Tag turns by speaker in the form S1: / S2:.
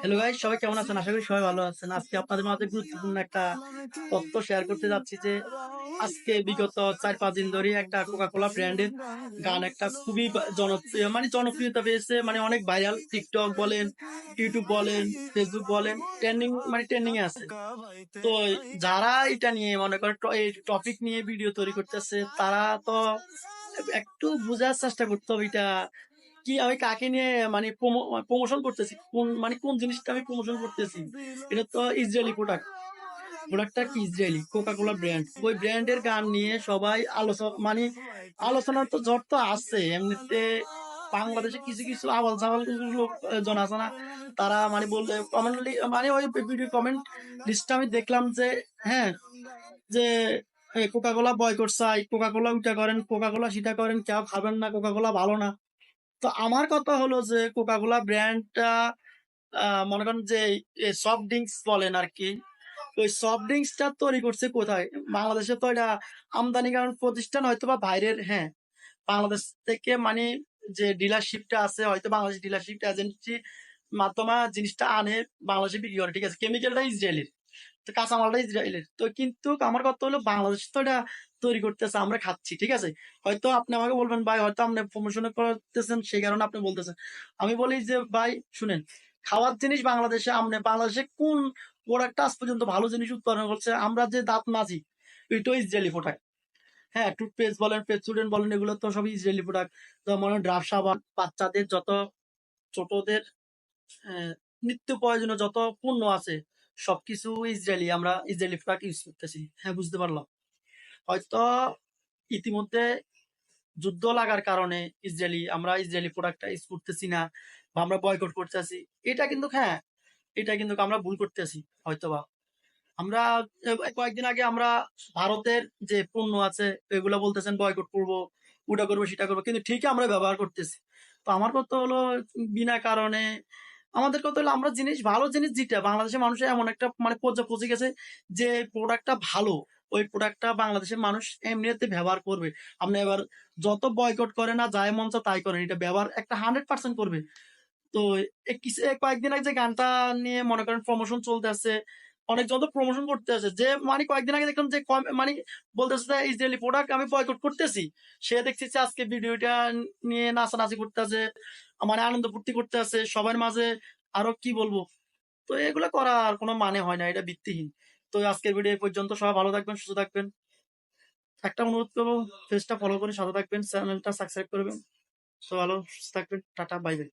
S1: Hello guys সবাই কেমন আছেন? আশা করি সবাই ভালো আছেন। আজকে আপনাদের মাঝে গুরুত্বপূর্ণ একটা তথ্য শেয়ার করতে যাচ্ছি যে, আজকে বিগত চার পাঁচ দিন ধরে একটা কোকা কোলা ব্র্যান্ডের গান একটা খুবই জনপ্রিয় মানে জনপ্রিয়তা পেয়েছে। মানে অনেক ভাইরাল টিকটক বলেন ইউটিউব বলেন ফেসবুক বলেন ট্রেন্ডিং মানে ট্রেন্ডিং আছে। তো যারা এটা নিয়ে মনে করে এই টপিক নিয়ে ভিডিও তৈরি করতেছে, তারা তো একটু বোঝার চেষ্টা করতে হবে এটা কি আমি কাকে নিয়ে মানে প্রমোশন করতেছি? কোন মানে কোন জিনিসটা আমি প্রমোশন করতেছি? এটা তো ইসরায়েলি প্রোডাক্ট প্রোডাক্টটা কি ইসরায়েলি কোকা কোলা ব্র্যান্ড ওই ব্র্যান্ডের গান নিয়ে সবাই আলোচনা মানে তো তো আছে। এমনিতে বাংলাদেশে কিছু কিছু আবাল সাবাল কিছু লোক জন তারা মানে বললে কমেন্ট মানে ওই ভিডিও কমেন্ট লিস্টটা আমি দেখলাম যে হ্যাঁ যে কোকা কোলা বয়কট চাই কোকা কোলা উঠা করেন কোকা কোলা সেটা করেন কেউ খাবেন না কোকা কোলা ভালো না। তো আমার কথা হলো যে কোকা কোলা ব্র্যান্ডটা মনে করেন যে সফট ড্রিঙ্কস বলেন আর কি ওই সফট ড্রিঙ্কসটা তৈরি করছে কোথায়? বাংলাদেশে তো এটা আমদানি কারণ প্রতিষ্ঠান হয়তো বা বাইরের হ্যাঁ। বাংলাদেশ থেকে মানে যে ডিলারশিপটা আছে, হয়তো বাংলাদেশ ডিলারশিপ এজেন্সি মাধ্যমে জিনিসটা আনে, বাংলাদেশে বিক্রি করে, ঠিক আছে? কেমিক্যালটা ইসরায়েলের তো কাঁচামালটা ইসরায়েলের তো কিন্তু আমার কথা হলো বাংলাদেশ তো এটা তৈরি করতেছে আমরা খাচ্ছি ঠিক আছে? হয়তো আপনি আমাকে বলবেন ভাই হয়তো আপনি প্রমোশন করতেছেন সেই কারণে আপনি বলতেছেন। আমি বলি যে ভাই শুনেন খাওয়ার জিনিস বাংলাদেশে আপনি বাংলাদেশে কোন প্রোডাক্টটা আজ পর্যন্ত ভালো জিনিস উৎপাদন করছে আমরা যে দাঁত মাজি ওইটাও ইসরায়েলি প্রোডাক্ট হ্যাঁ টুথপেস্ট বলেন পেস্টুডেন্ট বলেন এগুলো তো সবই ইসরায়েলি প্রোডাক্ট মনে হয় ড্রাফ সাবান বাচ্চাদের যত ছোটদের আহ, নিত্য প্রয়োজনীয় যত পণ্য আছে সবকিছু ইসরায়েলি, আমরা ইসরায়েলি প্রোডাক্ট ইউজ করতেছি। হ্যাঁ বুঝতে পারলাম। হয়তো ইতিমধ্যে যুদ্ধ লাগার কারণে ইসরায়েলি, আমরা ইসরায়েলি প্রোডাক্টটা ইউজ করতেছি না বা আমরা বয়কট করতেছি এটা কিন্তু হ্যাঁ এটা কিন্তু আমরা ভুল করতেছি, হয়তোবা। আমরা কয়েকদিন আগে আমরা ভারতের যে পণ্য আছে, এগুলো বলতেছেন বয়কট করব, ওটা করব, সেটা করব, কিন্তু ঠিকই আমরা ব্যবহার করতেছি। তো আমার কথা হলো, বিনা কারণে আমাদের কথা হলো আমরা জিনিস, ভালো জিনিস যেটা বাংলাদেশের মানুষের এমন একটা মানে পর্যায়ে পৌঁছে গেছে যে প্রোডাক্টটা ভালো, ওই প্রোডাক্টটা বাংলাদেশের মানুষ এমনিতে ব্যবহার করবে। আপনি এবার যত বয়কট করে না যায় মঞ্চ তাই করেন। এটা ব্যবহার একটা হান্ড্রেড পার্সেন্ট করবে। তো কয়েকদিন আগে যে গানটা নিয়ে মনে করেন প্রমোশন চলতে আছে, অনেক যত প্রমোশন করতে আছে, যে মানে কয়েকদিন আগে দেখলাম যে মানে বলতেছে যে ইসরায়েলি প্রোডাক্ট আমি বয়কট করতেছি, সে দেখছি আজকে ভিডিওটা নিয়ে নাচানাচি করতে আছে মানে আনন্দ ফুর্তি করতে আছে সবার মাঝে আরও কি বলব? তো এগুলো করার কোনো মানে হয় না, এটা ভিত্তিহীন। তো আজকের ভিডিও পর্যন্ত, সবাই ভালো থাকবেন, সুস্থ থাকবেন। একটা অনুরোধ করব ফেসটা ফলো করে সাথে থাকবেন চ্যানেলটা সাবস্ক্রাইব করবেন। তো ভালো, সুস্থ থাকবেন, টাটা বাই বাই